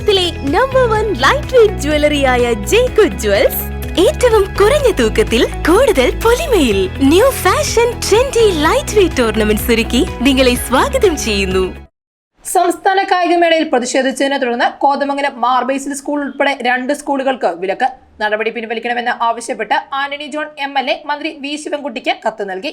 കേരളത്തിലെ number one light weight ജ്വല്ലറിയായ ജേക്കു ജ്വൽസ് ഏറ്റവും കുറഞ്ഞ തൂക്കത്തിൽ കൂടുതൽ പൊലിമയിൽ new fashion trendy light weight tournament ഒരുക്കി നിങ്ങളെ സ്വാഗതം ചെയ്യുന്നു. സംസ്ഥാന കായികമേളയിൽ പ്രതിഷേധിച്ചതിനെ തുടർന്ന് കോതമംഗലം മാർബേസിൽ സ്കൂൾ ഉൾപ്പെടെ രണ്ട് സ്കൂളുകൾക്ക് വിലക്ക് നടപടി പിൻവലിക്കണമെന്ന് ആവശ്യപ്പെട്ട് Antony John M L A മന്ത്രി വി ശിവൻകുട്ടിക്ക് കത്ത് നൽകി.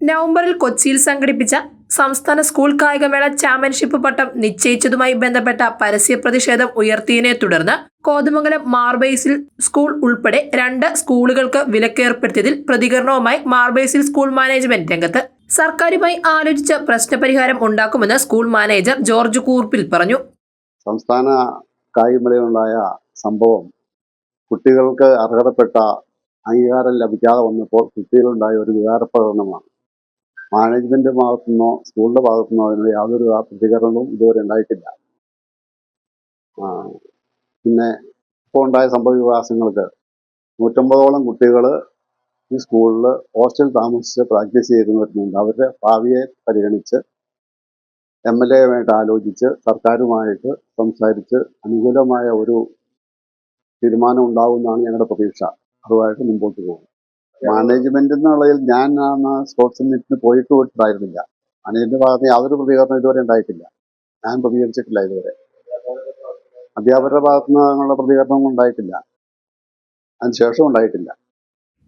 നവംബറിൽ കൊച്ചിയിൽ സംഘടിപ്പിച്ച സംസ്ഥാന സ്കൂൾ കായികമേള ചാമ്പ്യൻഷിപ്പ് പട്ടം നിശ്ചയിച്ചതുമായി ബന്ധപ്പെട്ട പരസ്യ പ്രതിഷേധം ഉയർത്തിയതിനെ തുടർന്ന് കോതമംഗലം മാർബേസിൽ സ്കൂൾ ഉൾപ്പെടെ രണ്ട് സ്കൂളുകൾക്ക് വിലക്കേർപ്പെടുത്തിയതിൽ പ്രതികരണവുമായി മാർബേസിൽ സ്കൂൾ മാനേജ്മെന്റ് രംഗത്ത്. സർക്കാരുമായി ആലോചിച്ച് പ്രശ്നപരിഹാരം ഉണ്ടാക്കുമെന്ന് സ്കൂൾ മാനേജർ ജോർജ് കൂർപ്പിൽ പറഞ്ഞു. സംസ്ഥാന കായികമേളയിലുണ്ടായ സംഭവം കുട്ടികൾക്ക് അർഹതപ്പെട്ട അംഗീകാരം ലഭിക്കാതെ വന്നപ്പോൾ കുട്ടികളുണ്ടായ ഒരു വികാരപ്രകടനമാണ്. മാനേജ്മെന്റ് ഭാഗത്തുനിന്നോ സ്കൂളിന്റെ ഭാഗത്തുനിന്നോ അതിന് യാതൊരു പ്രതികരണവും ഇതുവരെ ഉണ്ടായിട്ടില്ല. പിന്നെ ഇപ്പോൾ ഉണ്ടായ സംഭവ വികാസങ്ങൾക്ക് നൂറ്റമ്പതോളം കുട്ടികൾ ഈ സ്കൂളിൽ ഹോസ്റ്റൽ താമസിച്ച് പ്രാക്ടീസ് ചെയ്തുവരുന്നുണ്ട് അവരുടെ ഭാവിയെ പരിഗണിച്ച് എം എൽ എയുമായിട്ട് ആലോചിച്ച് സർക്കാരുമായിട്ട് സംസാരിച്ച് അനുകൂലമായ ഒരു തീരുമാനം ഉണ്ടാവുമെന്നാണ് ഞങ്ങളുടെ പ്രതീക്ഷ. അതുമായിട്ട് മുമ്പോട്ട് പോകും മാനേജ്മെന്റ് എന്നുള്ളതിൽ ഞാൻ ആ സ്പോർട്സ് മീറ്റിന് പോയിട്ട് പോയിട്ടുണ്ടായിരുന്നില്ല മാനേജ്മെന്റ് ഭാഗത്ത് യാതൊരു പ്രതികരണം ഇതുവരെ ഉണ്ടായിട്ടില്ല. ഞാൻ പ്രതികരിച്ചിട്ടില്ല ഇതുവരെ. അധ്യാപകരുടെ ഭാഗത്തു നിന്നുള്ള പ്രതികരണം ഉണ്ടായിട്ടില്ല. അതിനുശേഷം ഉണ്ടായിട്ടില്ല.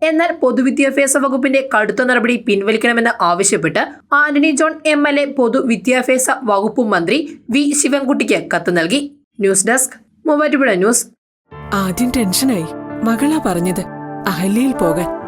എന്നാൽ പൊതുവിദ്യാഭ്യാസ വകുപ്പിന്റെ കടുത്ത നടപടി പിൻവലിക്കണമെന്ന് ആവശ്യപ്പെട്ട് Antony John M L A പൊതുവിദ്യാഭ്യാസ വകുപ്പ് മന്ത്രി വി ശിവൻകുട്ടിക്ക് കത്ത് നൽകി. News desk Muvattupuzha news. ആദ്യം ടെൻഷനായി. മകളാ പറഞ്ഞത്. അഹല്യയിൽ പോകാൻ.